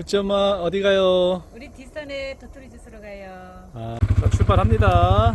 그치 엄마 어디 가요? 우리 뒷산에 도토리 주스러 가요. 아, 자, 출발합니다.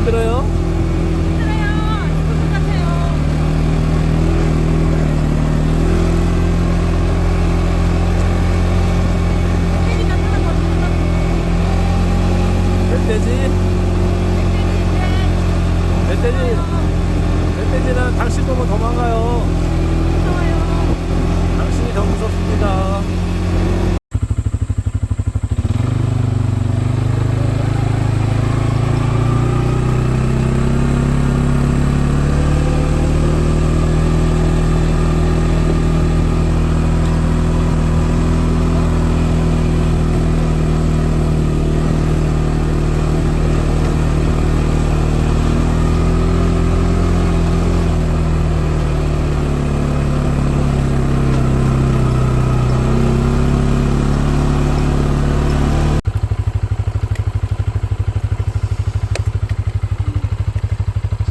힘들어요? 힘들어요. 죽을 것 같아요. 햇빛이 나타나면 어떡하려고. 멧돼지? 멧돼지? 멧돼지는 당신 보면 도망가요. 무서워요. 당신이 더 무섭습니다.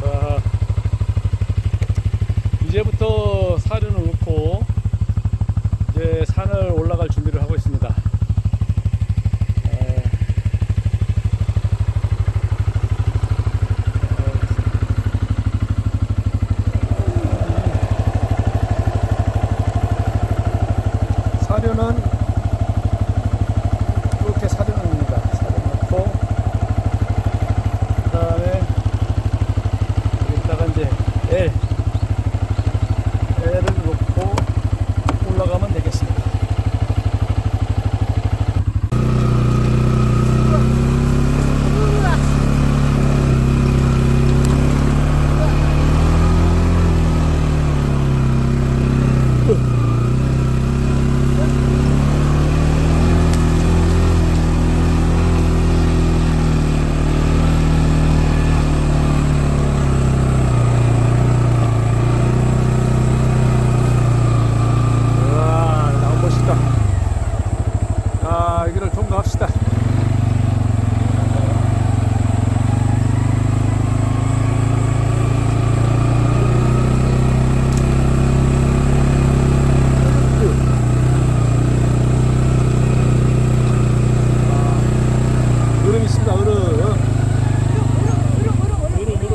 자, 이제부터 사료는 넣고 이제 산을 올라갈 준비를 하고 있습니다. 에, 어, 사료는 이렇게 사료는 넣습니다. 사료 넣고 그 다음에 여기다가 이제 L L을 놓고 올라가면 되겠습니다. 우와, 너무 멋있다. 아, 여기를 통과합시다. 아, 으름 있습니다, 으름. 으름, 으름, 으름, 으름, 으름, 으름.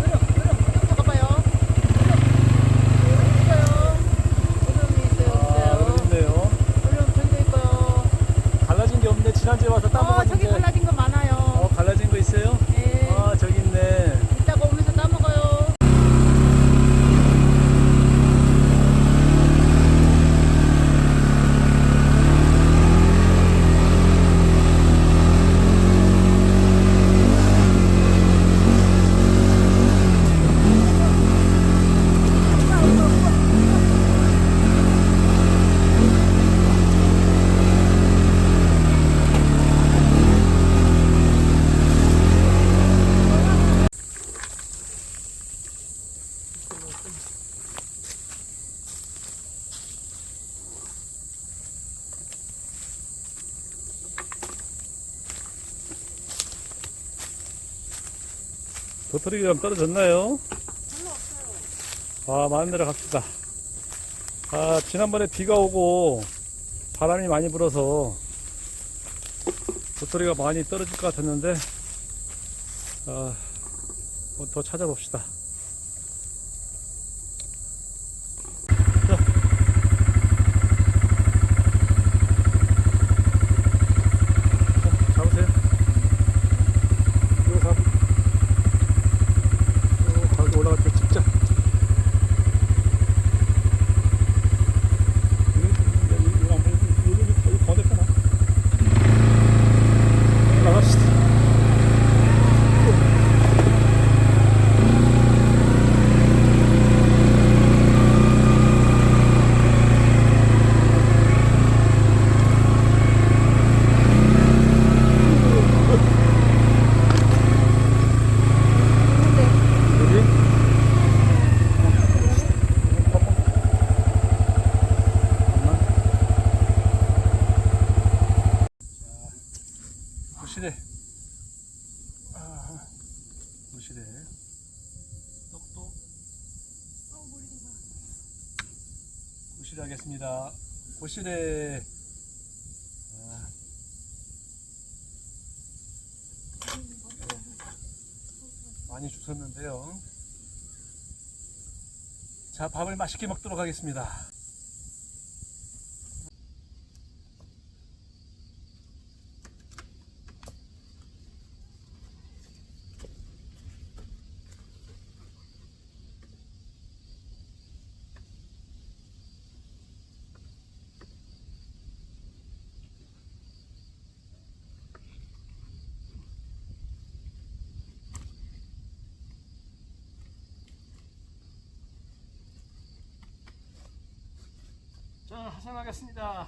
으름, 으름. 잠깐만요. 으름, 있어요. 으름이 있어요, 아, 있어요. 으름 있네요. 으름 저기도 있고요. 갈라진 게 없네. 지난주에 와서 어, 저기 따먹었는데. 갈라진 거 많아요. 어, 갈라진 거 있어요? 네. 아, 저기 있네. 이따가 오면서 따먹어요. 도토리가 좀 떨어졌나요? 아, 많은 데로 갑시다. 아, 지난번에 비가 오고 바람이 많이 불어서 도토리가 많이 떨어질 것 같았는데, 아, 뭐더 찾아봅시다. 자. 고시대. 아, 고시대. 똑똑. 고 시대 하겠습니다. 고시대. 아. 많이 주셨는데요. 자, 밥을 맛있게 먹도록 하겠습니다. 자, 하산하겠습니다.